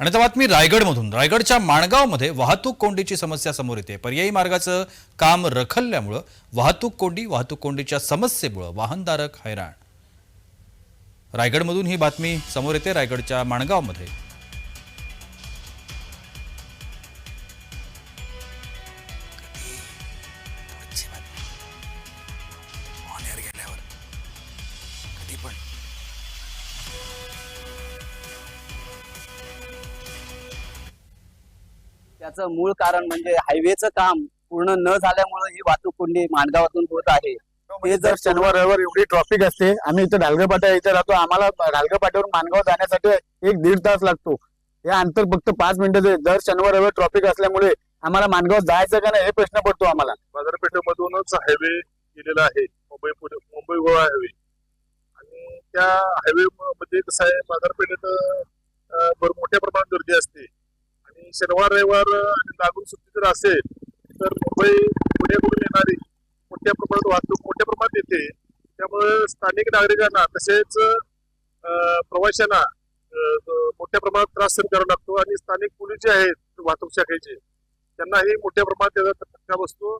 आणि आता बातमी रायगडमधून. रायगडच्या माणगावमध्ये वाहतूक कोंडीची समस्या समोर येते. पर्यायी मार्गाचं काम रखडल्यामुळं वाहतूक कोंडी वाहतूक कोंडीच्या समस्येमुळं वाहनधारक हैराण. रायगडमधून ही बातमी समोर येते रायगडच्या माणगावमध्ये. त्याचं मूळ कारण म्हणजे हायवेचं काम पूर्ण न झाल्यामुळे ही वाहतूक कोंडी माणगावातून होत आहे. ते जर शनिवार रविवार एवढी ट्रॉफिक असते आम्ही इथे ढालगपाट्या इथे राहतो आम्हाला ढालगपाट्यावरून मानगाव जाण्यासाठी एक दीड तास लागतो. हे अंतर फक्त पाच मिनिटाचे जर शनिवार रविवार ट्रॉफिक असल्यामुळे आम्हाला मानगाव जायचं का नाही हे प्रश्न पडतो आम्हाला. बाजारपेठेमधूनच हायवे गेलेला आहे मुंबई पुणे मुंबई गोवा हायवे. आणि त्या हायवे मध्ये कसं आहे बाजारपेठेत भर मोठ्या प्रमाणात गर्दी असते. शनिवार रविवार आणि लागून सुट्टी जर असेल तर मुंबई पुण्याकडून येणारी? मोठ्या प्रमाणात वाहतूक मोठ्या प्रमाणात येते. त्यामुळे स्थानिक नागरिकांना तसेच प्रवाशांना मोठ्या प्रमाणात त्रास सहन करावा लागतो. आणि स्थानिक पोलीस जे आहेत वाहतूक शाखेचे त्यांनाही मोठ्या प्रमाणात त्याचा धक्का बसतो.